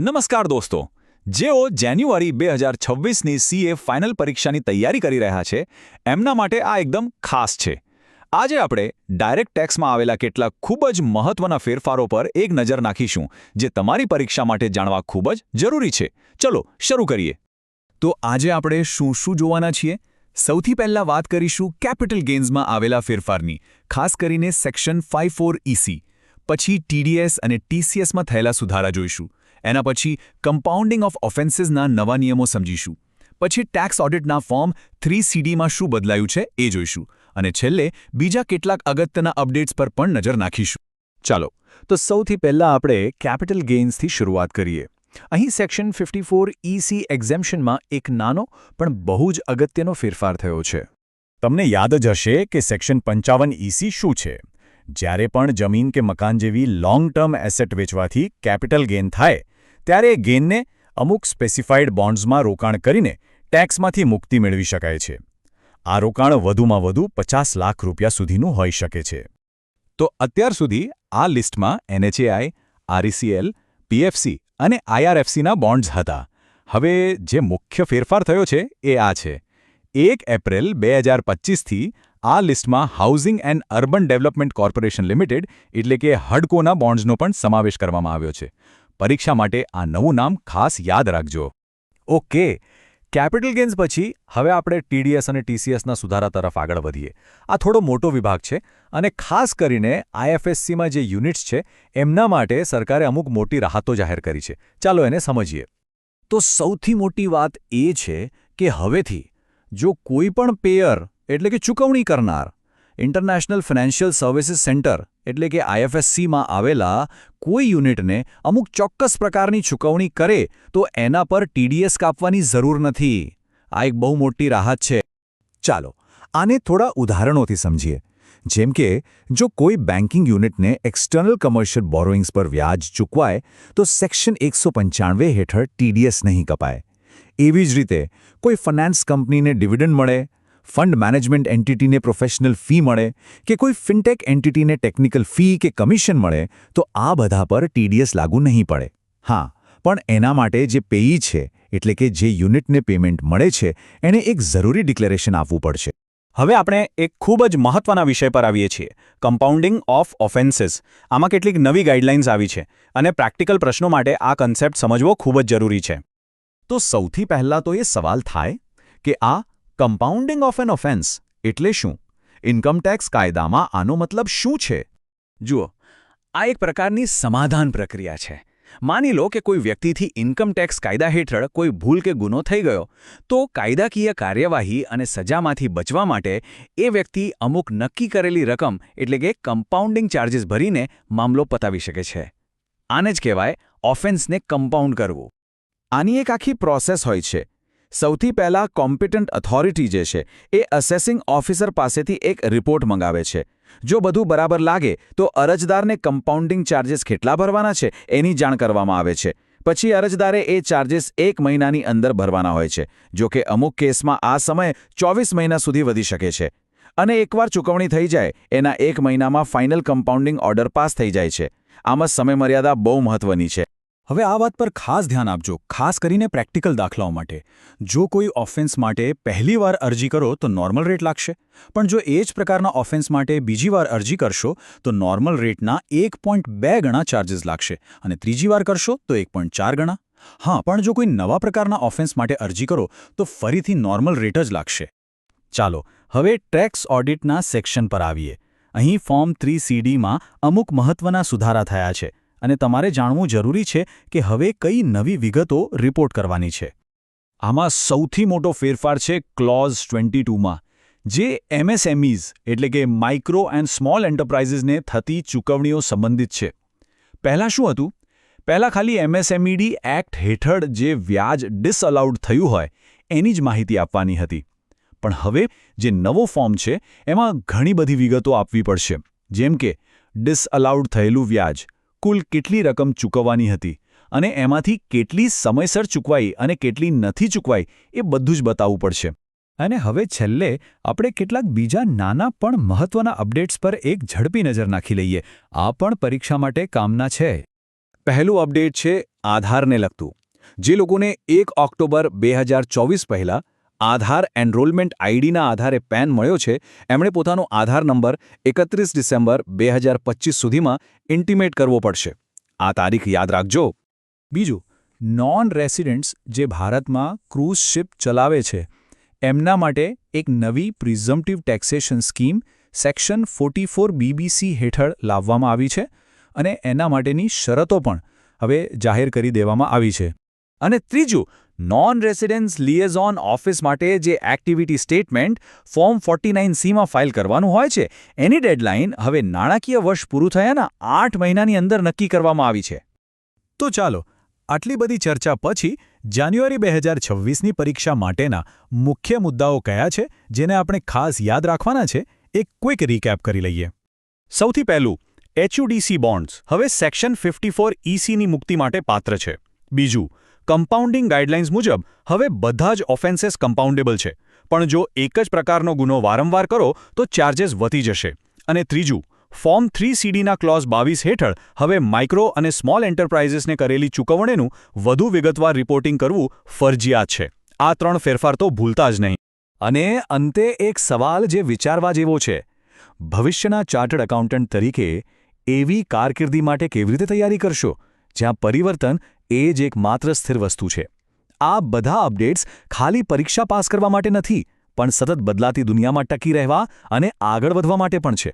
નમસ્કાર દોસ્તો. જેઓ જાન્યુઆરી બે હજાર છવ્વીસની સીએ ફાઇનલ પરીક્ષાની તૈયારી કરી રહ્યા છે, એમના માટે આ એકદમ ખાસ છે. આજે આપણે ડાયરેક્ટ ટેક્સમાં આવેલા કેટલાક ખૂબ જ મહત્વના ફેરફારો પર એક નજર નાખીશું, જે તમારી પરીક્ષા માટે જાણવા ખૂબ જ જરૂરી છે. ચલો, શરૂ કરીએ. તો આજે આપણે શું શું જોવાના છીએ? સૌથી પહેલા વાત કરીશું કેપિટલ ગેન્સમાં આવેલા ફેરફારની, ખાસ કરીને સેક્શન ફાઇવ ફોર ઇસી પછી ટીડીએસ અને ટીસીએસમાં થયેલા સુધારા જોઈશું. એના પછી કમ્પાઉન્ડિંગ ઓફ ઓફેન્સીસના નવા નિયમો સમજીશું. પછી ટેક્સ ઓડિટના ફોર્મ થ્રી સીડીમાં શું બદલાયું છે એ જોઈશું. અને છેલ્લે બીજા કેટલાક અગત્યના અપડેટ્સ પર પણ નજર નાખીશું. ચાલો, તો સૌથી પહેલાં આપણે કેપિટલ ગેઇન્સથી શરૂઆત કરીએ. અહીં સેક્શન ફિફ્ટી ફોર ઇસી એક્ઝેમ્શનમાં એક નાનો પણ બહુ જ અગત્યનો ફેરફાર થયો છે. તમને યાદ જ હશે કે સેક્શન પંચાવન ઇસી શું છે? જ્યારે પણ જમીન કે મકાન જેવી લોંગ ટર્મ એસેટ વેચવાથી કેપિટલ ગેઇન થાય ત્યારે એ ગેઇનને અમુક સ્પેસિફાઈડ બોન્ડ્સમાં રોકાણ કરીને ટેક્સમાંથી મુક્તિ મેળવી શકાય છે. આ રોકાણ વધુમાં વધુ પચાસ લાખ રૂપિયા સુધીનું હોઈ શકે છે. તો અત્યાર સુધી આ લિસ્ટમાં એનએચએઆઈ આરઈસીએલ પીએફસી અને આઈઆરએફસીના બોન્ડ્સ હતા. હવે જે મુખ્ય ફેરફાર થયો છે એ આ છે. એક એપ્રિલ બે હજાર પચીસથી આ લિસ્ટમાં housing and urban development corporation limited એટલે કે હડકોના બોન્ડ્સનો પણ સમાવેશ કરવામાં આવ્યો છે. પરીક્ષા માટે આ નવું નામ ખાસ યાદ રાખજો. ઓકે, કેપિટલ ગેન્સ પછી હવે આપણે ટીડીએસ અને ટીસીએસના સુધારા તરફ આગળ વધીએ. આ થોડો મોટો વિભાગ છે અને ખાસ કરીને આઈએફએસસીમાં જે યુનિટ્સ છે, એમના માટે સરકારે અમુક મોટી રાહતો જાહેર કરી છે. ચાલો એને સમજીએ. તો સૌથી મોટી વાત એ છે કે હવેથી જો કોઈ પણ પેયર એટલે કે ચૂકવણી કરનાર ઇન્ટરનેશનલ ફિનાન્શિયલ સર્વિસીસ સેન્ટર એટલે કે આઈએફએસસીમાં આવેલા કોઈ યુનિટને અમુક ચોક્કસ પ્રકારની ચૂકવણી કરે, તો એના પર ટીડીએસ કાપવાની જરૂર નથી. આ એક બહુ મોટી રાહત છે. ચાલો, આને થોડા ઉદાહરણોથી સમજીએ. જેમ કે, જો કોઈ બેન્કિંગ યુનિટને એક્સટર્નલ કમર્શિયલ બોરોઇંગ્સ પર વ્યાજ ચૂકવાય, તો સેક્શન એકસો હેઠળ ટીડીએસ નહીં કપાય. એવી જ રીતે, કોઈ ફાઇનાન્સ કંપનીને ડિવિડન્ડ મળે ફંડ મેનેજમેન્ટ એન્ટિટીને પ્રોફેશનલ ફી મળે કે કોઈ ફિનટેક એન્ટિટીને ટેકનિકલ ફી કે કમિશન મળે, તો આ બધા પર ટીડીએસ લાગુ નહીં પડે. હા, પણ એના માટે જે પેઈ છે, એટલે કે જે યુનિટને પેમેન્ટ મળે છે એણે એક જરૂરી ડિક્લેરેશન આપવું પડશે. હવે આપણે એક ખૂબ જ મહત્વના વિષય પર આવીએ છીએ, કમ્પાઉન્ડિંગ ઓફ ઓફેન્સીસ. આમાં કેટલીક નવી ગાઈડલાઇન્સ આવી છે અને પ્રેક્ટિકલ પ્રશ્નો માટે આ કન્સેપ્ટ સમજવો ખૂબ જ જરૂરી છે. તો સૌથી પહેલાં તો એ સવાલ થાય કે આ કમ્પાઉન્ડિંગ ઓફ એન ઓફેન્સ એટલે શું? ઇન્કમટેક્સ કાયદામાં આનો મતલબ શું છે? જુઓ, આ એક પ્રકારની સમાધાન પ્રક્રિયા છે. માની લો કે કોઈ વ્યક્તિથી ઇન્કમટેક્સ કાયદા હેઠળ કોઈ ભૂલ કે ગુનો થઈ ગયો, તો કાયદાકીય કાર્યવાહી અને સજામાંથી બચવા માટે એ વ્યક્તિ અમુક નક્કી કરેલી રકમ એટલે કે કમ્પાઉન્ડિંગ ચાર્જીસ ભરીને મામલો પતાવી શકે છે. આને જ કહેવાય ઓફેન્સને કમ્પાઉન્ડ કરવું. આની એક આખી પ્રોસેસ હોય છે. સૌથી પહેલાં કોમ્પિટન્ટ ઓથોરિટી જે છે, એ અસેસિંગ ઓફિસર પાસેથી એક રિપોર્ટ મંગાવે છે. જો બધું બરાબર લાગે, તો અરજદારને કમ્પાઉન્ડિંગ ચાર્જિસ કેટલા ભરવાના છે, એની જાણ કરવામાં આવે છે. પછી અરજદારે એ ચાર્જિસ એક મહિનાની અંદર ભરવાના હોય છે, જો કે અમુક કેસમાં આ સમય ચોવીસ મહિના સુધી વધી શકે છે. અને એકવાર ચૂકવણી થઈ જાય, એના એક મહિનામાં ફાઇનલ કમ્પાઉન્ડિંગ ઓર્ડર પાસ થઈ જાય છે. આમાં સમયમર્યાદા બહુ મહત્વની છે. હવે આ વાત પર ખાસ ધ્યાન આપજો, ખાસ કરીને પ્રેક્ટિકલ દાખલાઓ માટે. જો કોઈ ઓફેન્સ માટે પહેલીવાર અરજી કરો તો નોર્મલ રેટ લાગશે. પણ જો એ જ પ્રકારના ઓફેન્સ માટે બીજી વાર અરજી કરશો તો નોર્મલ રેટના એક ગણા ચાર્જીસ લાગશે અને ત્રીજી વાર કરશો તો એક ગણા. હા, પણ જો કોઈ નવા પ્રકારના ઓફેન્સ માટે અરજી કરો તો ફરીથી નોર્મલ રેટ જ લાગશે. ચાલો, હવે ટેક્સ ઓડિટના સેક્શન પર આવીએ. અહીં ફોર્મ થ્રી સીડીમાં અમુક મહત્વના સુધારા થયા છે. અને તમારે જાણવું જરૂરી છે કે હવે કઈ નવી વિગતો રિપોર્ટ કરવાની છે. આમાં સૌથી મોટો ફેરફાર છે ક્લોઝ ટ્વેન્ટી ટુમાં જે એમએસએમઈઝ એટલે કે માઇક્રો એન્ડ સ્મોલ એન્ટરપ્રાઇઝીસને થતી ચૂકવણીઓ સંબંધિત છે. પહેલાં શું હતું? પહેલાં ખાલી એમએસએમઈડી એક્ટ હેઠળ જે વ્યાજ ડિસઅલાઉડ થયું હોય, એની જ માહિતી આપવાની હતી. પણ હવે જે નવો ફોર્મ છે, એમાં ઘણી બધી વિગતો આપવી પડશે. જેમ કે ડિસઅલાઉડ થયેલું વ્યાજ કુલ કેટલી રકમ ચૂકવવાની હતી અને એમાંથી કેટલી સમયસર ચૂકવાઈ અને કેટલી નથી ચૂકવાઈ એ બધું જ બતાવવું પડશે. અને હવે છેલ્લે આપણે કેટલાક બીજા નાના પણ મહત્વના અપડેટ્સ પર એક ઝડપી નજર નાખી લઈએ. આ પણ પરીક્ષા માટે કામના છે. પહેલું અપડેટ છે આધારને લગતું. જે લોકોને એક ઓક્ટોબર બે હજાર ચોવીસ પહેલાં આધાર એનરોલમેન્ટ આઈડીના આધારે પેન મળ્યો છે. એમણે પોતાનો આધાર નંબર એકત્રીસ ડિસેમ્બર બે સુધીમાં ઇન્ટિમેટ કરવો પડશે. આ તારીખ યાદ રાખજો. બીજું નોન રેસિડેન્ટ્સ જે ભારતમાં ક્રૂઝ શિપ ચલાવે છે, એમના માટે એક નવી presumptive taxation scheme section forty four BBC હેઠળ લાવવામાં આવી છે અને એના માટેની શરતો પણ હવે જાહેર કરી દેવામાં આવી છે. અને ત્રીજું નોન રેસિડેન્સ લિએઝોન ઓફિસ માટે જે activity statement form forty nine સીમાં file કરવાનું હોય છે, એની ડેડલાઇન હવે નાણાકીય વર્ષ પૂરું થયાના આઠ મહિનાની અંદર નક્કી કરવામાં આવી છે. તો ચાલો, આટલી બધી ચર્ચા પછી જાન્યુઆરી બે હજાર છવ્વીસની પરીક્ષા માટેના મુખ્ય મુદ્દાઓ કયા છે, જેને આપણે ખાસ યાદ રાખવાના છે, એક ક્વિક રીકેપ કરી લઈએ. સૌથી પહેલું એચયુડીસી બોન્ડ્સ હવે સેક્શન ફિફ્ટી ફોર ઇસીની મુક્તિ માટે પાત્ર છે. બીજું કમ્પાઉન્ડિંગ ગાઈડલાઇન્સ મુજબ, હવે બધા જ ઓફેન્સીસ કમ્પાઉન્ડેબલ છે. પણ જો એક જ પ્રકારનો ગુનો વારંવાર કરો, તો ચાર્જેસ વધી જશે. અને ત્રીજું ફોર્મ થ્રી સીડીના ક્લોઝ બાવીસ હેઠળ હવે માઇક્રો અને સ્મોલ એન્ટરપ્રાઇઝીસને કરેલી ચૂકવણીનું વધુ વિગતવાર રિપોર્ટિંગ કરવું ફરજિયાત છે. આ ત્રણ ફેરફાર તો ભૂલતા જ નહીં. અને અંતે એક સવાલ જે વિચારવા જેવો છે. ભવિષ્યના ચાર્ટર્ડ એકાઉન્ટન્ટ તરીકે એવી કારકિર્દી માટે કેવી રીતે તૈયારી કરશો? જ્યાં પરિવર્તન એ જ એક માત્ર સ્થિર વસ્તુ છે. આ બધા અપડેટ્સ ખાલી પરીક્ષા પાસ કરવા માટે નથી, પણ સતત બદલાતી દુનિયામાં ટકી રહેવા અને આગળ વધવા માટે પણ છે.